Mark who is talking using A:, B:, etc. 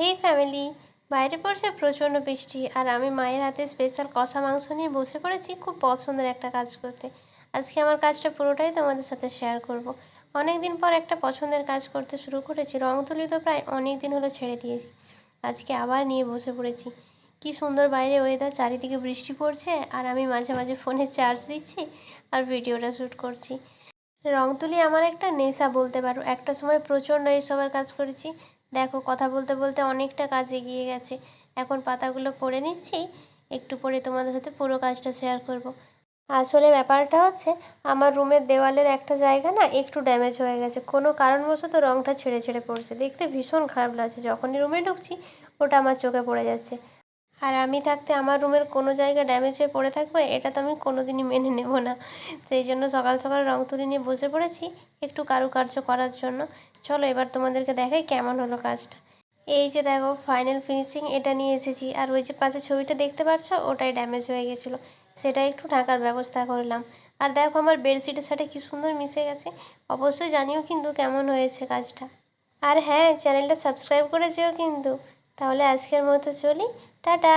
A: হেই family, বাইরে পড়ছে প্রচণ্ড বৃষ্টি আর আমি মায়ের হাতে স্পেশাল কষা মাংস নিয়ে বসে পড়েছি, খুব পছন্দের একটা কাজ করতে। আজকে আমার কাজটা পুরোটাই তোমাদের সাথে শেয়ার করব। অনেক দিন পর একটা পছন্দের কাজ করতে শুরু করেছি, রং তুলি তো প্রায় অনেক দিন হলো ছেড়ে দিয়েছি। আজকে আবার নিয়ে বসে পড়েছি। কি সুন্দর বাইরে ওয়েদার চারিদিকে বৃষ্টি পড়ছে আর আমি মাঝে মাঝে ফোনে চার্জ দিচ্ছি আর ভিডিওটা শ্যুট করছি। রং তুলি আমার একটা নেশা বলতে পারো, একটা সময় প্রচণ্ড এইসবের কাজ করেছি দেখো, কথা বলতে বলতে অনেকটা কাজ এগিয়ে গেছে। এখন পাতাগুলো পড়ে নিচ্ছি, একটু পরে তোমাদের সাথে পুরো কাজটা শেয়ার করব। আসলে ব্যাপারটা হচ্ছে, আমার রুমের দেওয়ালের একটা জায়গা না একটু ড্যামেজ হয়ে গেছে। কোনো কারণবশত রঙটা ছেড়ে ছেড়ে পড়ছে। দেখতে ভীষণ খারাপ লাগছে। যখনই রুমে ঢুকছি, ওটা আমার চোখে পড়ে যাচ্ছে। আর আমি থাকতে আমার রুমের কোনো জায়গা ড্যামেজ হয়ে পড়ে থাকবে, এটা তো আমি কোনো দিনই মেনে নেব না। সেই জন্য সকাল সকাল রং তুলি নিয়ে বসে পড়েছি একটু কারুকার্য করার জন্য। চলো এবার তোমাদেরকে দেখাই কেমন হলো কাজটা। এই যে দেখো ফাইনাল ফিনিশিং এটা নিয়ে এসেছি। আর ওই যে পাশে ছবিটা দেখতে পাচ্ছ ওটাই ড্যামেজ হয়ে গেছিল। সেটা একটু ঢাকার ব্যবস্থা করলাম। আর দেখো আমার বেডশিটের সাথে কি সুন্দর মিশে গেছে। অবশ্যই জানিও কিন্তু কেমন হয়েছে কাজটা। আর হ্যাঁ চ্যানেলটা সাবস্ক্রাইব করে যেও কিন্তু। তাহলে আজকের মতো চলি। টাটা